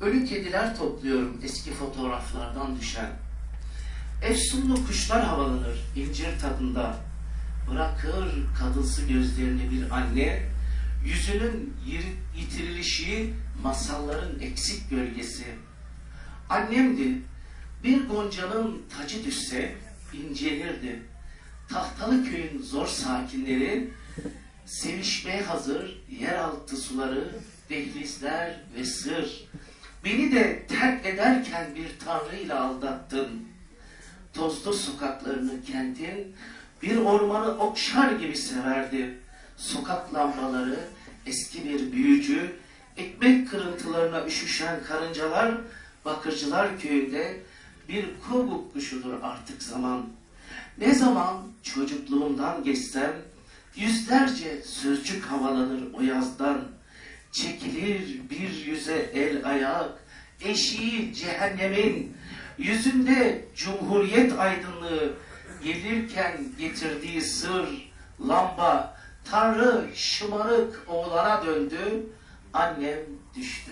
Ölü kediler topluyorum eski fotoğraflardan düşen. Efsunlu kuşlar havalanır incir tadında. Bırakır kadınsı gözlerini bir anne. Yüzünün yitirilişi masalların eksik gölgesi. Annemdi. Bir goncanın tacı düşse incelir Tahtalı köyün zor sakinleri sevişmeye hazır yeraltı suları, dehlizler ve sır. Beni de terk ederken bir tanrıyla aldattın. Tozlu sokaklarını kentin bir ormanı okşar gibi severdi. Sokak lambaları, eski bir büyücü, ekmek kırıntılarına üşüşen karıncalar, Bakırcılar köyünde bir kubuk kuşudur artık zaman. Ne zaman çocukluğumdan geçsem, yüzlerce sözcük havalanır o yazdan. Çekilir bir yüze el ayak, eşiği cehennemin, yüzünde cumhuriyet aydınlığı, gelirken getirdiği sır, lamba, Tanrı şımarık oğlana döndü, annem düştü.